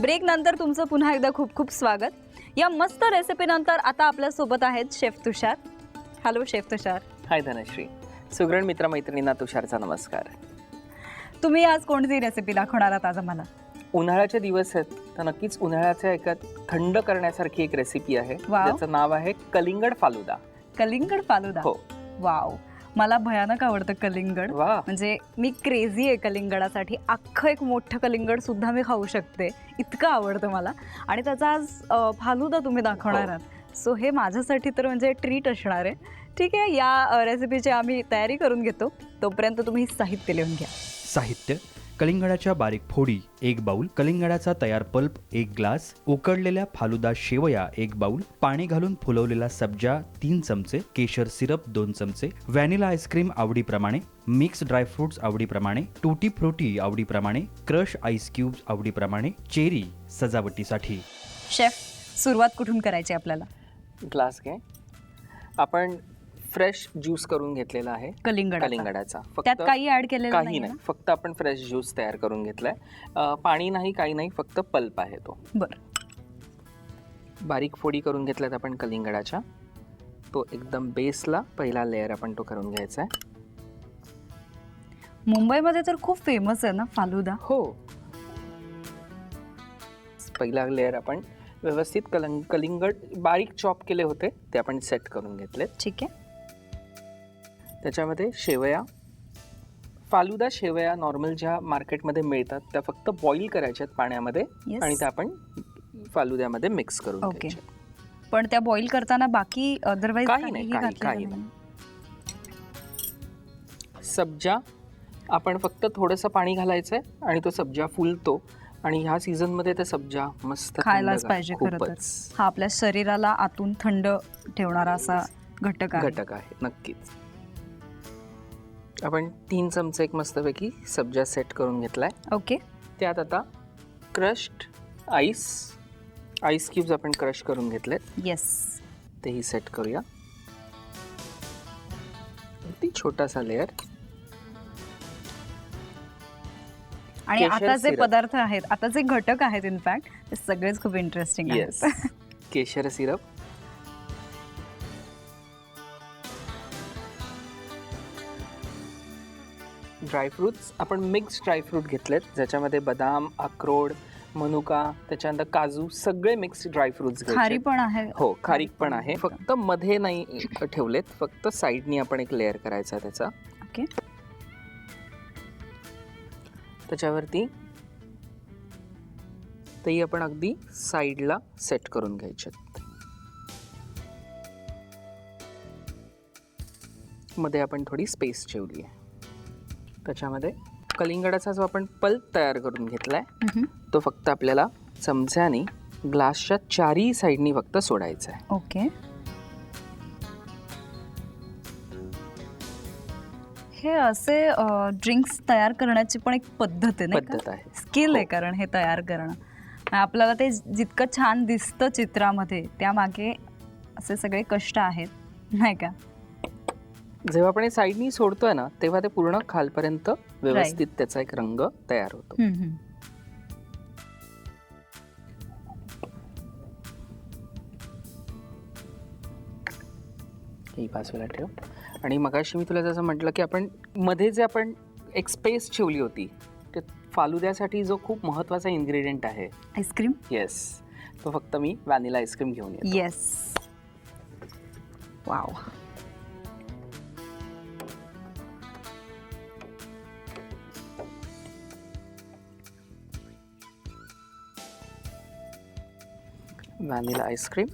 Break नंतर तुमचं पुन्हा एकदा खूप खूप स्वागत. या मस्त रेसिपी नंतर आता आपल्यासोबत आहेत chef Tushar. Hello chef Tushar. Hi Dhanashree. सुगरण मित्र मैत्रिणींना तुषारचा नमस्कार. तुम्ही आज कोणती रेसिपी दाखवणार आहात आज आम्हाला? उन्हाळ्याचे दिवस आहेत तर नक्कीच उन्हाळ्याच्या एका थंड करण्यासारखी एक रेसिपी आहे. वाव. ज्याचं नाव आहे कलिंगड फालुदा. कलिंगड फालुदा. हो. वाव मला भयानक आवडतं कलिंगड. वा. म्हणजे मी क्रेझी आहे कलिंगडासाठी. अख्खं एक मोठं कलिंगड सुद्धा मी खाऊ शकते. इतकं आवडतं मला. आणि त्याचा आज अ, फालुदा तुम्ही दाखवणार हो. आहात. सो हे माझ्यासाठी तर म्हणजे ट्रीट असणार आहे. ठीक आहे या रेसिपीची आम्ही तयारी करून घेतो. तोपर्यंत तुम्ही साहित्य लिहून घ्या. साहित्य. कलिंगडाच्या बारीक फोडी एक बाऊल कलिंगडाचा तयार पल्प एक ग्लास उकडलेल्या फालुदा शेवया एक बाऊल पाणी घालून फुलवलेला सब्जा तीन चमचे केशर सिरप दोन चमचे व्हॅनिला आईस्क्रीम आवडीप्रमाणे मिक्स ड्रायफ्रुट्स आवडीप्रमाणे टूटी फ्रुटी आवडीप्रमाणे क्रश आईस क्यूब्स आवडीप्रमाणे चेरी सजावटीसाठी. शेफ सुरुवात कुठून करायची आपल्याला? ग्लास घे. आपण फ्रेश ज्यूस करून घेतलेला आहे. कलिंगड कलिंगडाचा. त्यात काही ऍड केलेलं काही नाही. नाही फक्त आपण फ्रेश ज्यूस तयार करून घेतलाय. पाणी नाही काही नाही फक्त पल्प आहे तो. बर. बारीक फोडी करून घेतल्यात आपण कलिंगडाच्या. तो एकदम बेसला पहिला लेअर आपण तो करून घ्यायचा आहे. मुंबईमध्ये तर खूप फेमस आहे ना फालुदा? हो. पहिला लेअर आपण व्यवस्थित कलंग कलिंगड बारीक चॉप केले होते ते आपण सेट करून घेतले ठीक आहे. त्याच्यामध्ये शेवया. फालुदा शेवया नॉर्मल ज्या मार्केटमध्ये मिळतात त्या फक्त बॉईल करायच्यात पाण्यामध्ये Yes. आणि त्या आपण फालुद्यामध्ये मिक्स करून Okay. घ्यायच्या. पण त्या बॉईल करताना बाकी अदरवाईज काही नाही, काही- काही सब्जा आपण फक्त थोडंसं पाणी घालायचंय आणि तो सब्जा फुलतो. आणि ह्या सीझनमध्ये ते सब्जा मस्त खायलाच थंडगार, पाहिजे खरं तर. खूपच. हा आपल्या शरीराला आतून थंड ठेवणारा असा घटक आहे. घटक आहे नक्कीच. आपण तीन चमचे एक मस्तपैकी सब्जा सेट करून घेतलाय. ओके त्यात आता क्रश्ड आईस आईस क्यूब्स आपण क्रश करून घेतलेत. येस तेही सेट करूया. अगदी छोटासा लेअर आणि केशर आता जे syrup. पदार्थ आहेत आता जे घटक आहेत इनफॅक्ट ते सगळेच खूप इंटरेस्टिंग आहेत. केशर सिरप ड्रायफ्रुट्स आपण मिक्स ड्रायफ्रूट घेतलेत ज्याच्यामध्ये बदाम अक्रोड मनुका त्याच्यानंतर काजू सगळे मिक्स ड्रायफ्रुट्स खारी पण आहे. हो खारीक पण आहे. फक्त मध्ये नाही ठेवलेत फक्त साईडनी आपण एक लेअर करायचा त्याचा. ओके. त्याच्यावरती तेही आपण अगदी साईडला सेट करून घ्यायचे मध्ये आपण थोडी स्पेस ठेवली आहे. त्याच्यामध्ये कलिंगडाचा जो आपण पल्प तयार करून घेतलाय मम्हम. तो फक्त आपल्याला चमच्याने ग्लासच्या चारही साईडनी फक्त सोडायचा आहे ओके. हे असे ड्रिंक्स तयार करण्याची पण एक पद्धत आहे पद्धत आहे. स्किल आहे हो. कारण हे तयार करणं. आपल्याला ते जितकं छान दिसतं चित्रामध्ये त्यामागे असे सगळे कष्ट आहेत नाही का? जेव्हा आपण हे साईडनी सोडतोय ना तेव्हा ते पूर्ण खालपर्यंत व्यवस्थित त्याचा एक रंग तयार होतो. हम्म, हम्म. ही बाजूला ठेव. आणि मगाशी मी तुला जसं म्हटलं की आपण मध्ये जे आपण एक स्पेस ठेवली होती ते फालुद्यासाठी जो खूप महत्त्वाचा इन्ग्रेडियंट आहे. आईस्क्रीम येस तो फक्त मी व्हॅनिला आईस्क्रीम घेऊन येतो. येस वाव व्हॅनिला आईस्क्रीम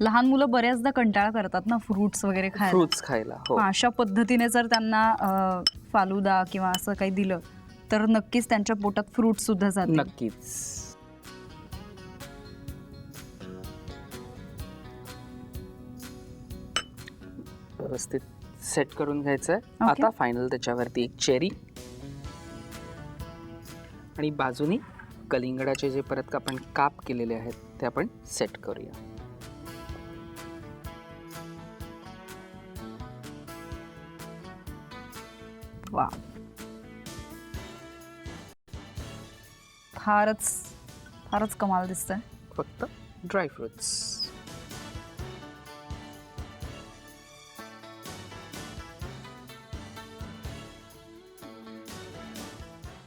लहान मुलं बऱ्याचदा कंटाळा करतात ना फ्रुट्स वगैरे खायला. फ्रुट्स खायला हो. मग अशा पद्धतीने जर त्यांना अ, फालुदा किंवा असं काही दिलं तर नक्कीच त्यांच्या पोटात फ्रूट सुद्धा जातील. नक्कीच. व्यवस्थित सेट करून घ्यायचं आहे Okay. आता फायनल त्याच्यावरती एक चेरी आणि बाजूनी कलिंगडाचे जे परत आपण काप केलेले आहेत ते आपण सेट करूया. वा फारच फारच कमाल दिसतंय. फक्त ड्रायफ्रुट्स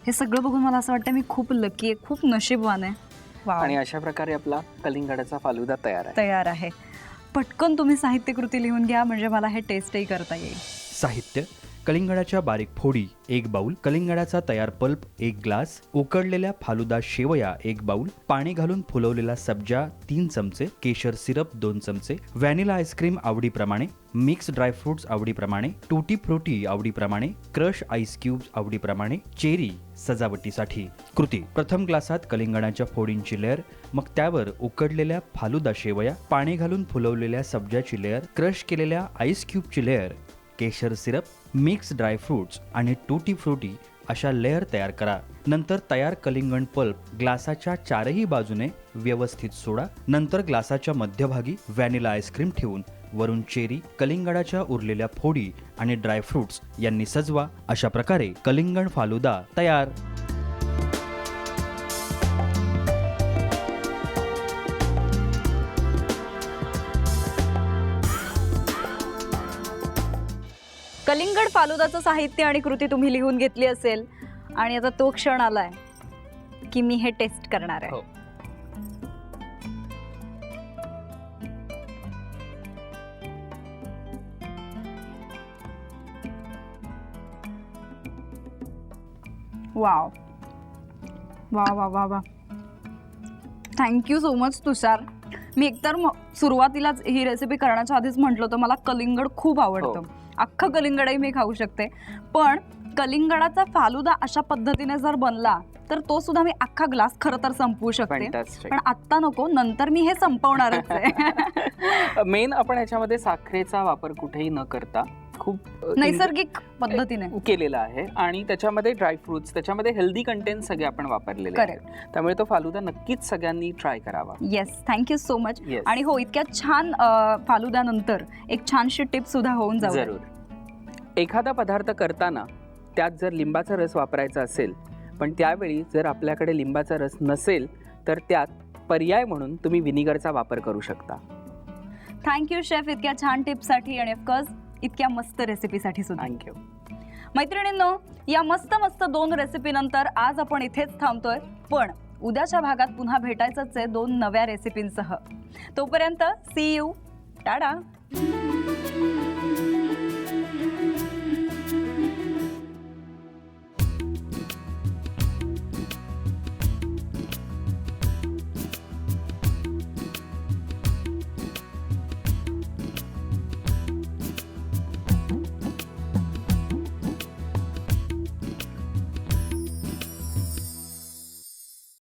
हे सगळं बघून मला असं वाटतं मी खूप लकी आहे खूप नशीबवान आहे. वाव. आणि अशा प्रकारे आपला कलिंगडाचा फालुदा तयार आहे. तयार आहे. पटकन तुम्ही साहित्यकृती लिहून घ्या म्हणजे मला हे टेस्टही करता येईल. साहित्य कलिंगडाच्या बारीक फोडी एक बाऊल कलिंगडाचा तयार पल्प एक ग्लास उकडलेल्या फालुदा शेवया एक बाऊल पाणी घालून फुलवलेला सब्जा तीन चमचे केशर सिरप दोन चमचे व्हॅनिला आईस्क्रीम आवडीप्रमाणे मिक्स ड्रायफ्रुट्स आवडीप्रमाणे टूटी फ्रुटी आवडीप्रमाणे क्रश आईस क्यूब्स आवडीप्रमाणे चेरी सजावटीसाठी. कृती प्रथम ग्लासात कलिंगडाच्या फोडींची लेअर मग त्यावर उकडलेल्या फालुदा शेवया पाणी घालून फुलवलेल्या सब्जाची लेअर क्रश केलेल्या आईस क्यूबची लेअर केशर सिरप मिक्स ड्रायफ्रुट्स आणि टूटी फ्रुटी अशा लेअर तयार करा. नंतर तयार कलिंगण पल्प ग्लासाच्या चारही बाजूने व्यवस्थित सोडा. नंतर ग्लासाच्या मध्यभागी व्हॅनिला आईस्क्रीम ठेवून वरून चेरी कलिंगडाच्या उरलेल्या फोडी आणि ड्रायफ्रुट्स यांनी सजवा. अशा प्रकारे कलिंगण फालुदा तयार. कलिंगड फालुदाचं साहित्य आणि कृती तुम्ही लिहून घेतली असेल आणि आता तो क्षण आलाय की मी हे टेस्ट करणार आहे. हो. वाव वा वा वा वा thank you so much Tushar. मी एकतर म- सुरुवातीलाच ही रेसिपी करण्याच्या आधीच म्हटलं होतं मला कलिंगड खूप आवडतं. हो. अख्खं कलिंगडही मी खाऊ शकते. पण कलिंगडाचा फालुदा अशा पद्धतीने जर बनला तर तो सुद्धा मी अख्खा ग्लास खरं तर संपवू शकते. पण आत्ता नको नंतर मी हे संपवणारच आहे. मेन आपण ह्याच्यामध्ये साखरेचा वापर कुठेही न करता खूप नैसर्गिक पद्धतीने. केलेला आहे. आणि त्याच्यामध्ये ड्रायफ्रुट्स त्याच्यामध्ये हेल्दी कंटेंट सगळे आपण वापरलेले. आहेत. त्यामुळे तो फालुदा नक्कीच सगळ्यांनी ट्राय करावा. Yes thank you so much. आणि हो इतक्या छान फालुद्यानंतर एक छानशी टिप सुद्धा होऊन जाऊ जरूर. एखादा पदार्थ करताना त्यात जर लिंबाचा रस वापरायचा असेल पण त्यावेळी जर आपल्याकडे लिंबाचा रस नसेल तर त्यात पर्याय म्हणून तुम्ही विनिगरचा वापर करू शकता. थँक्यू शेफ इतक्या छान टिप्ससाठी आणि ऑफकोर्स इतक्या मस्त रेसिपीसाठी सुद्धा. थँक्यू मैत्रिणींनो या मस्त मस्त दोन रेसिपी नंतर आज आपण इथेच थांबतोय. पण उद्याच्या भागात पुन्हा भेटायचंच आहे दोन नव्या रेसिपींसह तोपर्यंत सी यू टाडा